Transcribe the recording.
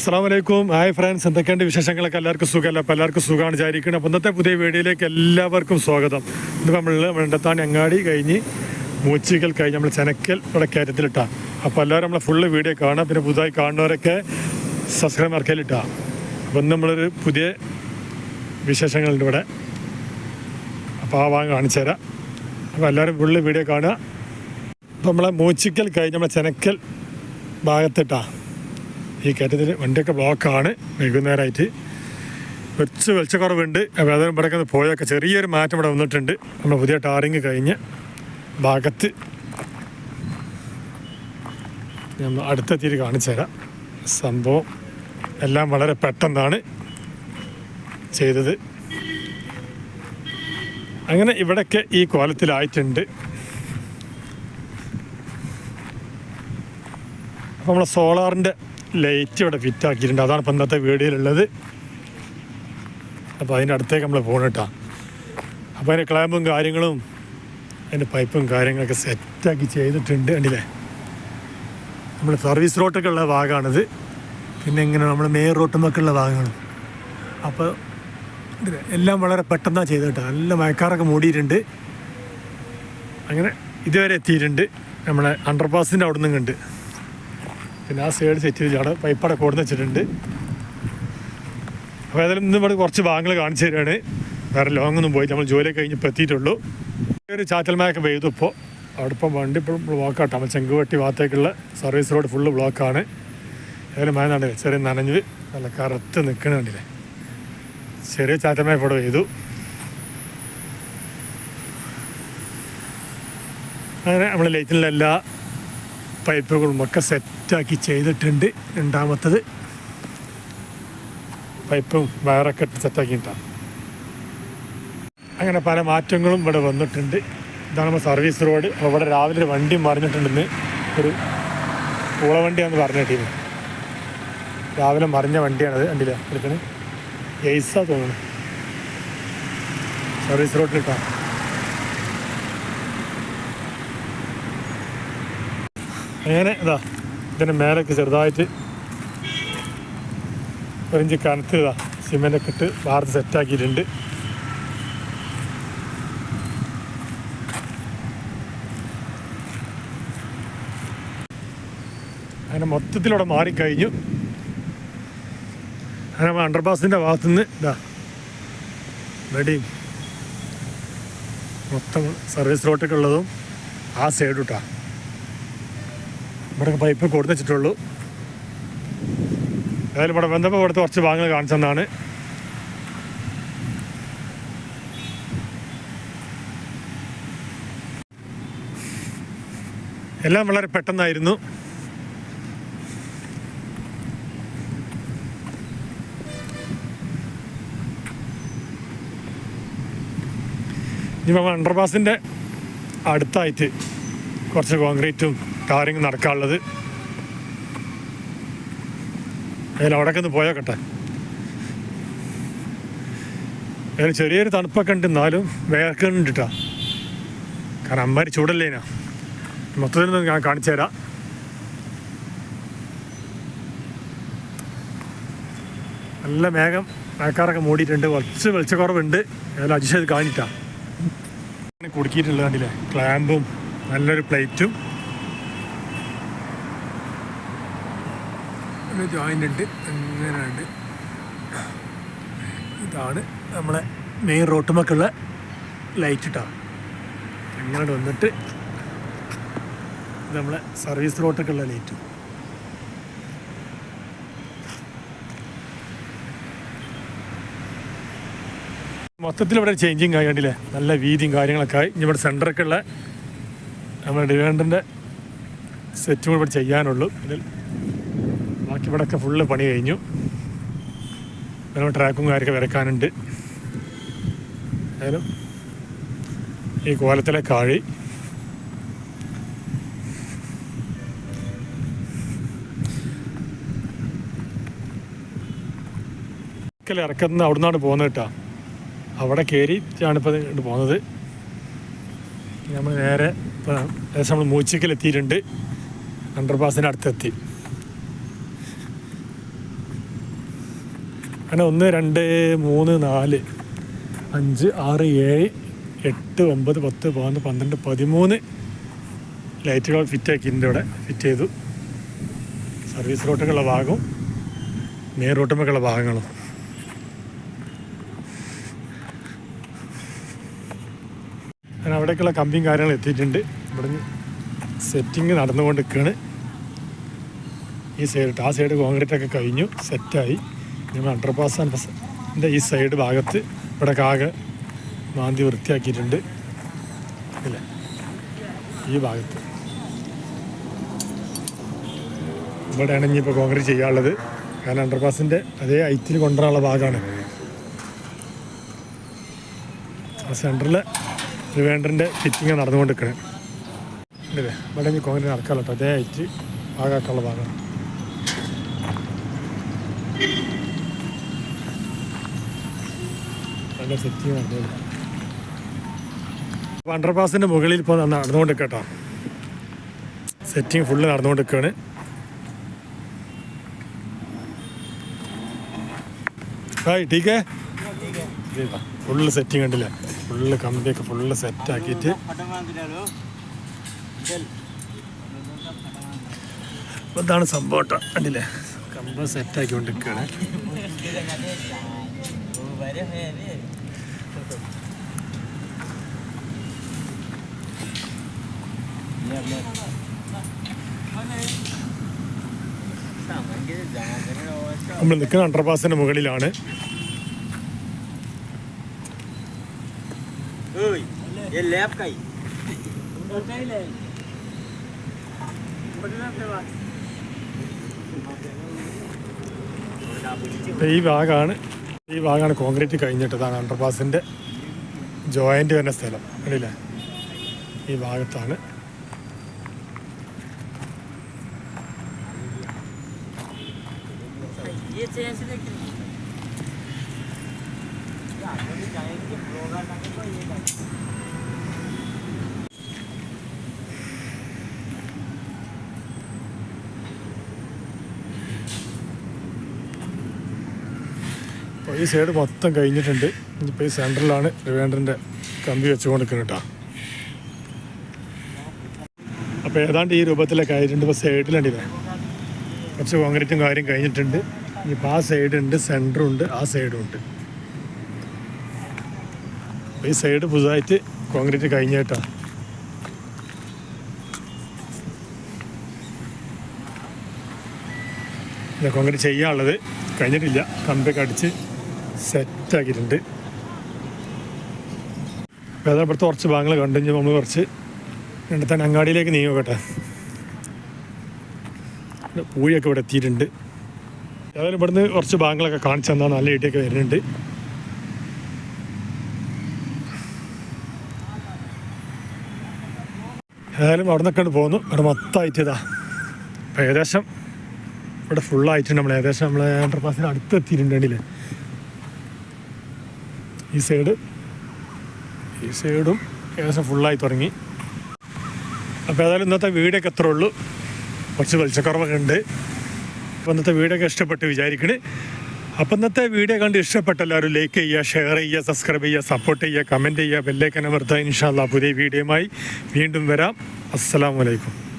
അസ്സാം വലൈക്കും hi friends എന്തൊക്കെയുണ്ട് വിശേഷങ്ങളൊക്കെ? എല്ലാവർക്കും സുഖമല്ല? അപ്പോൾ എല്ലാവർക്കും സുഖമാണ് വിചാരിക്കുന്നത് അപ്പോൾ ഇന്നത്തെ പുതിയ വീഡിയോയിലേക്ക് എല്ലാവർക്കും സ്വാഗതം. ഇന്ന് നമ്മൾ വെണ്ടത്താണി അങ്ങാടി കഴിഞ്ഞ് മൂച്ചിക്കൽ കഴിഞ്ഞ് നമ്മൾ ചെനക്കൽ ഇവിടെ കയറ്റത്തിലിട്ടാണ് അപ്പോൾ എല്ലാവരും നമ്മളെ ഫുള്ള് വീഡിയോ കാണാം. പിന്നെ പുതുതായി കാണുന്നവരൊക്കെ സബ്സ്ക്രൈബ് മറക്കലിട്ടാ അപ്പോൾ ഇന്ന് നമ്മളൊരു പുതിയ വിശേഷങ്ങളുണ്ട് ഇവിടെ. അപ്പോൾ ആ വാങ്ങി കാണിച്ചു തരാം. അപ്പോൾ എല്ലാവരും ഫുള്ള് വീഡിയോ കാണുക. അപ്പോൾ നമ്മളെ മൂച്ചിക്കൽ കഴിഞ്ഞ് നമ്മളെ ചെനക്കൽ ഭാഗത്തിട്ടാ. ഈ കയറ്റത്തിൽ വണ്ടിയൊക്കെ ബ്ലോക്കാണ് വൈകുന്നേരമായിട്ട് കുറച്ച് വെളിച്ചക്കുറവുണ്ട്. അപ്പോൾ അതും പോയൊക്കെ ചെറിയൊരു മാറ്റം ഇവിടെ വന്നിട്ടുണ്ട്. നമ്മൾ പുതിയ ടാറിങ് കഴിഞ്ഞ് ഭാഗത്ത് നമ്മൾ അടുത്തെത്തിയിട്ട് കാണിച്ചു തരാം. സംഭവം എല്ലാം വളരെ പെട്ടെന്നാണ് ചെയ്തത്. അങ്ങനെ ഇവിടെയൊക്കെ ഈ കോലത്തിലായിട്ടുണ്ട്. അപ്പോൾ നമ്മളെ സോളാറിന്റെ ലൈറ്റ് ഇവിടെ ഫിറ്റ് ആക്കിയിട്ടുണ്ട് അതാണ് ഇപ്പം ഇന്നത്തെ വീഡിയോയിലുള്ളത്. അപ്പോൾ അതിന്റെ അടുത്തേക്ക് നമ്മൾ പോകണട്ടാ അപ്പോൾ അതിന്റെ ക്ലാമ്പും കാര്യങ്ങളും അതിന്റെ പൈപ്പും കാര്യങ്ങളൊക്കെ സെറ്റാക്കി ചെയ്തിട്ടുണ്ട് കണ്ടില്ലേ? നമ്മൾ സർവീസ് റോട്ടൊക്കെ ഉള്ള ഭാഗമാണിത്. പിന്നെ ഇങ്ങനെ നമ്മൾ മെയിൻ റോട്ടുമൊക്കെ ഉള്ള ഭാഗമാണ് അപ്പോൾ എല്ലാം വളരെ പെട്ടെന്നാണ് ചെയ്തിട്ട് നല്ല മയക്കാറൊക്കെ മൂടിയിട്ടുണ്ട്. അങ്ങനെ ഇതുവരെ എത്തിയിട്ടുണ്ട്. നമ്മളെ അണ്ടർപാസിന്റെ അവിടെ നിന്നും കണ്ട് പിന്നെ ആ സൈഡ് സെറ്റ് ചെയ്ത് അവിടെ പൈപ്പട കൊടുന്ന് വെച്ചിട്ടുണ്ട്. അപ്പോൾ ഏതായാലും ഇന്ന് ഇവിടെ കുറച്ച് ഭാഗങ്ങൾ കാണിച്ചു തരികയാണ് വേറെ ലോങ് ഒന്നും പോയി നമ്മൾ ജോലി കഴിഞ്ഞ് എത്തിയിട്ടുള്ളൂ. ഒരു ചാറ്റൽമയൊക്കെ പെയ്തു ഇപ്പോൾ അവിടെ ഇപ്പം. വണ്ടി ഇപ്പോഴും ബ്ലോക്കാട്ടോ നമ്മൾ ചെങ്കുവട്ടി ഭാഗത്തേക്കുള്ള സർവീസ് റോഡ് ഫുള്ള് ബ്ലോക്കാണ് ഏതായാലും മഴ നടന്നില്ല ചെറിയ നനഞ്ഞ് നല്ല കറുത്ത് നിൽക്കണ കണ്ടില്ലേ? ചെറിയ ചാറ്റൽമയ ഇവിടെ പെയ്തു. അങ്ങനെ നമ്മൾ ലൈറ്റിലുള്ള എല്ലാ പൈപ്പുകളും ഒക്കെ സെറ്റാക്കി ചെയ്തിട്ടുണ്ട്. രണ്ടാമത്തത് പൈപ്പും വയറൊക്കെ ഇട്ട് സെറ്റാക്കിയിട്ടാണ് അങ്ങനെ പല മാറ്റങ്ങളും ഇവിടെ വന്നിട്ടുണ്ട്. ഇതാണ് സർവീസ് റോഡ് അപ്പോൾ ഇവിടെ രാവിലെ ഒരു വണ്ടി മറിഞ്ഞിട്ടുണ്ടെന്ന് ഒരു പൂളവണ്ടിയാന്ന് പറഞ്ഞു ടീം രാവിലെ മറിഞ്ഞ വണ്ടിയാണത് കണ്ടില്ല? എടുക്കണേ? എയ്സാ തോന്നുന്നു. സർവീസ് റോഡിലിട്ടാണ് അങ്ങനെ ഇതാ ഇതിന്റെ മേലൊക്കെ ചെറുതായിട്ട് ഒരിഞ്ച് കനത്ത് ഇതാ സിമെന്റൊക്കെ ഇട്ട് വാർത്ത് സെറ്റാക്കിയിട്ടുണ്ട് അങ്ങനെ മൊത്തത്തിലൂടെ മാറിക്കഴിഞ്ഞു. അങ്ങനെ അണ്ടർപാസിന്റെ ഭാഗത്തുനിന്ന് ഇതാ വെടിയും മൊത്തം സർവീസ് റോട്ടൊക്കെ ഉള്ളതും ആ സൈഡ് ഇട്ടാ ഇവിടെ പൈപ്പ് കൊടുത്തു വെച്ചിട്ടുള്ളൂ. ഏതായാലും ഇവിടെ വന്നപ്പോൾ ഇവിടുത്തെ കുറച്ച് ഭാഗങ്ങൾ കാണിച്ചെന്നാണ് എല്ലാം വളരെ പെട്ടെന്നായിരുന്നു. ഇനി അണ്ടർപാസിന്റെ അടുത്തായിട്ട് കുറച്ച് കോൺക്രീറ്റും ടാറിങ് നടക്കാനുള്ളത്. അതിൽ അവിടേക്കൊന്ന് ഒന്ന് പോയോക്കട്ടെ. അതിൽ ചെറിയൊരു തണുപ്പൊക്കെ ഉണ്ട് എന്നാലും വേർക്കുന്നുണ്ടിട്ടാ കാരണം അമ്മാരി ചൂടല്ലേനാ മൊത്തത്തിൽ ഞാൻ കാണിച്ചു തരാം. നല്ല മേഘം മഴക്കാറൊക്കെ മൂടിയിട്ടുണ്ട്. കുറച്ച് വെളിച്ചക്കുറവുണ്ട്. ഏതായാലും അജിഷ് കാണിട്ടാ. കുടുക്കിയിട്ടുള്ളത് കണ്ടില്ലേ? ക്ലാമ്പും നല്ലൊരു പ്ലേറ്റും. ഒരു ജോയിന്റ് ഉണ്ട്. അങ്ങനെയുണ്ട് ഇതാണ് നമ്മളെ മെയിൻ റോട്ടുമൊക്കെയുള്ള ലൈറ്റ് ഇട്ടാണ് അങ്ങനെ വന്നിട്ട് നമ്മളെ സർവീസ് റോട്ടൊക്കെയുള്ള ലൈറ്റ് മൊത്തത്തിൽ ഇവിടെ ചേഞ്ചിങ് കണ്ടില്ലേ നല്ല വീതിയും കാര്യങ്ങളൊക്കെ ആയി. ഇനി ഇവിടെ സെന്ററൊക്കെ ഉള്ള നമ്മുടെ ഡിവാൻഡറിന്റെ സെറ്റും ഇവിടെ ചെയ്യാനുള്ളൂ. ബാക്കി ഇവിടെയൊക്കെ ഫുള്ള് പണി കഴിഞ്ഞു. ട്രാക്കും കാര്യമൊക്കെ വരക്കാനുണ്ട് ഏതായാലും ഈ കോലത്തിലെ കാഴി. ഇറക്കുന്ന അവിടെ നിന്നാണ് പോകുന്നത് കേട്ടോ. അവിടെ കയറിയിട്ടാണ് ഇപ്പോൾ ഇങ്ങോട്ട് പോകുന്നത്. നമ്മൾ നേരെ ഇപ്പം നമ്മൾ മൂച്ചിക്കൽ എത്തിയിട്ടുണ്ട്. അണ്ടർപാസിന്റെ അടുത്തെത്തി. അങ്ങനെ ഒന്ന് രണ്ട് മൂന്ന് നാല് അഞ്ച് ആറ് ഏഴ് എട്ട് ഒമ്പത് പത്ത് പതിനൊന്ന് പന്ത്രണ്ട് പതിമൂന്ന് ലൈറ്റുകൾ ഫിറ്റ് ആക്കിയിട്ടുണ്ട് ഇവിടെ ഫിറ്റ് ചെയ്തു. സർവീസ് റോട്ടുകളുടെ ഭാഗവും മെയിൻ റോട്ടുമൊക്കെയുള്ള ഭാഗങ്ങളും. അങ്ങനെ അവിടേക്കുള്ള കമ്പിയും കാര്യങ്ങളും എത്തിയിട്ടുണ്ട്. ഇവിടുന്ന് സെറ്റിങ് നടന്നുകൊണ്ട് നിൽക്കുകയാണ് ഈ സൈഡ് ആ സൈഡ് കോൺക്രീറ്റ് ഒക്കെ കഴിഞ്ഞു സെറ്റായി. ഞങ്ങൾ അണ്ടർപാസ് അണ്ടർപാസിന്റെ ഈ സൈഡ് ഭാഗത്ത് ഇവിടെ കാകെ മാന്തി വൃത്തിയാക്കിയിട്ടുണ്ട്. ഇല്ല? ഈ ഭാഗത്ത്. ഇവിടെയാണ് ഇനിയിപ്പോൾ കോൺക്രീറ്റ് ചെയ്യാനുള്ളത്. കാരണം അണ്ടർപാസിന്റെ അതേ ഐറ്റിൽ കൊണ്ടുവരാനുള്ള ഭാഗമാണ്. സെന്ററിൽ റിവേണ്ടറിന്റെ ഫിറ്റിങ് നടന്നുകൊണ്ടിരിക്കണേ. ഇല്ലേ? ഇവിടെ ഇനി കോൺക്രീറ്റ് നടക്കാമല്ലോ അതേ ഐറ്റ് ഭാഗമാക്കാനുള്ള ഭാഗമാണ്. നല്ല സെറ്റിങ് നടന്നുകൊണ്ട് അപ്പോൾ അണ്ടർപാസിന്റെ മുകളിൽ ഇപ്പോൾ നടന്നുകൊണ്ട് കേട്ടോ സെറ്റിങ് ഫുള്ള് നടന്നുകൊണ്ട് നിൽക്കുകയാണ് ഹായ് ടീക്കേ ഫുള്ള് സെറ്റിങ് കണ്ടില്ലേ? ഫുള്ള് കമ്പിയൊക്കെ ഫുള്ള് സെറ്റ് ആക്കിട്ട് അപ്പോൾ ഇതാണ് സംഭവം കേട്ടോ കണ്ടില്ലേ? കമ്പ് സെറ്റ് ആക്കിക്കൊണ്ട് നിൽക്കുകയാണ് നമ്മൾ നിൽക്കുന്ന അണ്ടർപാസിന്റെ മുകളിലാണ്. ഈ ഭാഗമാണ് ഈ ഭാഗമാണ് കോൺക്രീറ്റ് കഴിഞ്ഞിട്ടതാണ് അണ്ടർപാസിന്റെ ജോയിന്റ് വരുന്ന സ്ഥലം. കണ്ടില്ലേ ഈ ഭാഗത്താണ്. ये चेंज से लेके आगे जाएंगे ब्लॉगर लगे तो ये कर അപ്പോൾ ഈ സൈഡ് മൊത്തം കഴിഞ്ഞിട്ടുണ്ട് ഇനിയിപ്പോൾ ഈ സെൻറ്ററിലാണ് റിവേണ്ടറിൻ്റെ കമ്പി വെച്ചുകൊണ്ട് നിൽക്കുന്നത് കേട്ടോ അപ്പോൾ ഏതാണ്ട് ഈ രൂപത്തിലൊക്കെ ആയിട്ടുണ്ട് ഇപ്പോൾ സൈഡിലുണ്ടില്ലേ കുറച്ച് കോൺക്രീറ്റും കാര്യം കഴിഞ്ഞിട്ടുണ്ട് ഇനിയിപ്പോൾ ആ സൈഡുണ്ട് സെന്ററുണ്ട് ആ സൈഡും ഉണ്ട് ഈ സൈഡ് പുതുതായിട്ട് കോൺക്രീറ്റ് കഴിഞ്ഞേട്ടാ. ഇല്ല കോൺക്രീറ്റ് ചെയ്യാനുള്ളത്. കഴിഞ്ഞിട്ടില്ല. കമ്പൊക്കെ അടിച്ച് സെറ്റാക്കിയിട്ടുണ്ട്. ഏതാ ഇവിടുത്തെ കുറച്ച് ഭാഗങ്ങൾ കണ്ടുകഴിഞ്ഞാൽ നമ്മൾ കുറച്ച് രണ്ടത്താൻ അങ്ങാടിയിലേക്ക് നീങ്ങും കേട്ടെ. ഇവിടെ പൂഴിയൊക്കെ ഇവിടെ എത്തിയിട്ടുണ്ട്. ഏതായാലും ഇവിടുന്ന് കുറച്ച് ഭാഗങ്ങളൊക്കെ കാണിച്ചു തന്നാൽ നല്ല ഇട്ടിയൊക്കെ വരുന്നുണ്ട്. ഏതായാലും അവിടെ നിന്നൊക്കെ പോകുന്നു ഇവിടെ മൊത്തമായിട്ട് ഇതാ. അപ്പോൾ ഏകദേശം ഇവിടെ ഫുള്ളായിട്ടുണ്ട് നമ്മൾ ഏകദേശം നമ്മൾ അണ്ടർപാസിന് അടുത്ത് എത്തിയിട്ടുണ്ടെങ്കിൽ കണ്ടില്ലേ? ഈ സൈഡ് ഈ സൈഡും ഏകദേശം ഫുള്ളായി തുടങ്ങി. അപ്പോൾ ഏതായാലും ഇന്നത്തെ വീടൊക്കെ എത്ര ഉള്ളൂ. കുറച്ച് വെളിച്ചക്കുറവൊക്കെ ഉണ്ട്. ഇന്നത്തെ വീഡിയോ ഇഷ്ടപ്പെട്ട് വിചാരിക്കണേ. അപ്പം ഇന്നത്തെ വീഡിയോ കണ്ട് ഇഷ്ടപ്പെട്ട എല്ലാവരും ലൈക്ക് ചെയ്യുക ഷെയർ ചെയ്യുക സബ്സ്ക്രൈബ് ചെയ്യുക സപ്പോർട്ട് ചെയ്യുക കമന്റ് ചെയ്യുക ബെല്ലേക്കനെ അമർത്തുക. ഇൻഷാല്ല പുതിയ വീഡിയോയുമായി വീണ്ടും വരാം. അസ്സലാമലൈക്കും